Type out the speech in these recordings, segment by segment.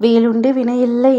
வேலுண்டு வினையில்லை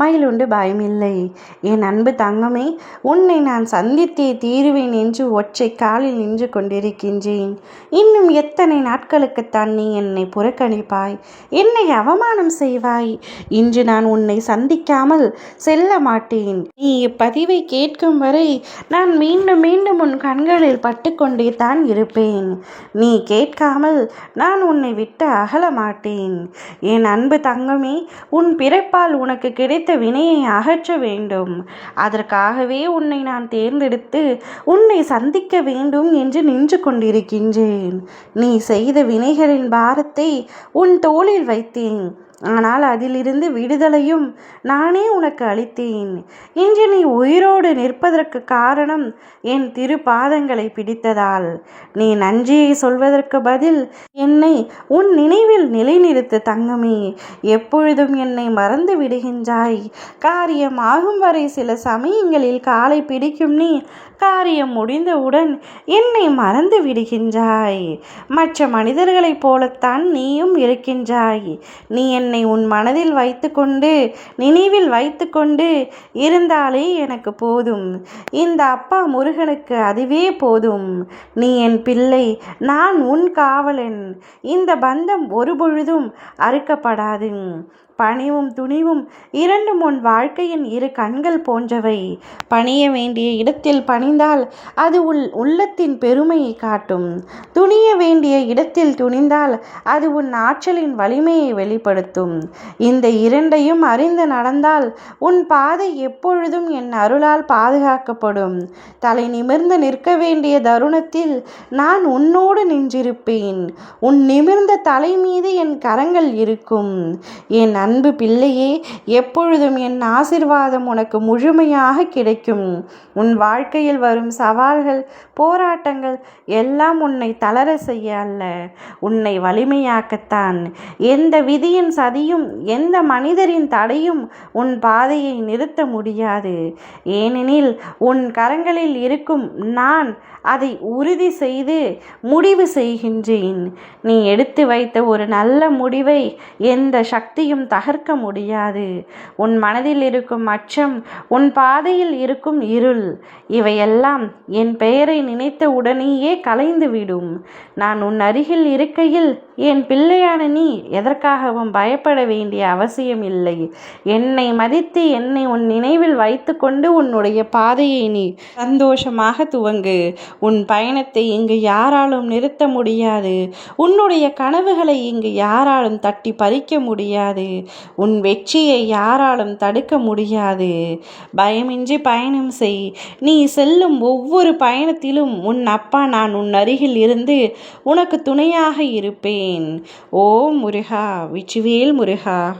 மயிலுண்டு பயமில்லை. என் அன்பு தங்கமே உன்னை நான் சந்தித்தே தீருவேன் என்று ஒற்றை காலில் நின்று கொண்டிருக்கின்றேன். இன்னும் எத்தனை நாட்களுக்குத்தான் நீ என்னை புறக்கணிப்பாய்? என்னை அவமானம் செய்வாய்? இன்று நான் உன்னை சந்திக்காமல் செல்ல மாட்டேன். நீ இப்பதிவை கேட்கும் வரை நான் மீண்டும் மீண்டும் உன் கண்களில் பட்டுக்கொண்டே தான் இருப்பேன். நீ கேட்காமல் நான் உன்னை விட்டு அகல மாட்டேன். என் அன்பு தங்கமே உன் பிறப்பால் உனக்கு கிடைத்த வினையை அகற்ற வேண்டும். அதற்காகவே உன்னை நான் தேர்ந்தெடுத்து உன்னை சந்திக்க வேண்டும் என்று நின்று கொண்டிருக்கின்றேன். நீ செய்த வினைகளின் பாரத்தை உன் தோளில் வைத்தேன். ஆனால் அதிலிருந்து விடுதலையும் நானே உனக்கு அளித்தேன். இன்று நீ உயிரோடு நிற்பதற்கு காரணம் என் திரு பாதங்களை பிடித்ததால். நீ நன்றியை சொல்வதற்கு பதில் என்னை உன் நினைவில் நிலைநிறுத்து தங்கமே. எப்பொழுதும் என்னை மறந்து விடுகின்றாய். காரியம் ஆகும் வரை சில சமயங்களில் காலை பிடிக்கும் நீ காரியம் முடிந்தவுடன் என்னை மறந்து விடுகின்றாய். மற்ற மனிதர்களைப் போலத்தான் நீயும் இருக்கின்றாய். நீ என்னை என்னை உன் மனதில் வைத்துக்கொண்டு நினைவில் வைத்துக்கொண்டு இருந்தாலே எனக்கு போதும். இந்த அப்பா முருகனுக்கு அதுவே போதும். நீ என் பிள்ளை நான் உன் காவலன். இந்த பந்தம் ஒருபொழுதும் அறுக்கப்படாது. பணிவும் துணிவும் இரண்டும் உன் வாழ்க்கையின் இரு கண்கள் போன்றவை. பணிய வேண்டிய இடத்தில் பணிந்தால் அது உள் உள்ளத்தின் பெருமையை காட்டும். துணிய வேண்டிய இடத்தில் துணிந்தால் அது உன் ஆற்றலின் வலிமையை வெளிப்படுத்தும். இந்த இரண்டையும் அறிந்து நடந்தால் உன் பாதை எப்பொழுதும் என் அருளால் பாதுகாக்கப்படும். தலை நிமிர்ந்து நிற்க வேண்டிய தருணத்தில் நான் உன்னோடு நின்றிருப்பேன். உன் நிமிர்ந்த தலை மீது என் கரங்கள் இருக்கும். என் அன்பு பிள்ளையே எப்பொழுதும் என் ஆசிர்வாதம் உனக்கு முழுமையாக கிடைக்கும். உன் வாழ்க்கையில் வரும் சவால்கள் போராட்டங்கள் எல்லாம் உன்னை தளர செய்ய அல்ல. உன்னை வலிமையாக்கத்தான். எந்த விதியின் சதியும் எந்த மனிதரின் தடையும் உன் பாதையை நிறுத்த முடியாது. ஏனெனில் உன் கரங்களில் இருக்கும் நான் அதை உறுதி செய்து முடிவு செய்கின்றேன். நீ எடுத்து வைத்த ஒரு நல்ல முடிவை எந்த சக்தியும் தகர்க்க முடியாது. உன் மனதில் இருக்கும் அச்சம் உன் பாதையில் இருக்கும் இருள் இவையெல்லாம் என் பெயரை நினைத்த உடனேயே கலைந்துவிடும் நான் உன் அருகில் இருக்கையில் என் பிள்ளையான நீ எதற்காகவும் பயப்பட வேண்டிய அவசியம் இல்லை. என்னை மதித்து என்னை உன் நினைவில் வைத்துக்கொண்டு உன்னுடைய பாதையை நீ சந்தோஷமாக துவங்கு. உன் பயணத்தை இங்கு யாராலும் நிறுத்த முடியாது. உன்னுடைய கனவுகளை இங்கு யாராலும் தட்டி பறிக்க முடியாது. உன் வெற்றியை யாராலும் தடுக்க முடியாது. பயமின்றி பயணம் செய். நீ செல்லும் ஒவ்வொரு பயணத்திலும் உன் அப்பா நான் உன் அருகில் இருந்து உனக்கு துணையாக இருப்பேன். ஓ முருகா விச்சுவேல் முருகா.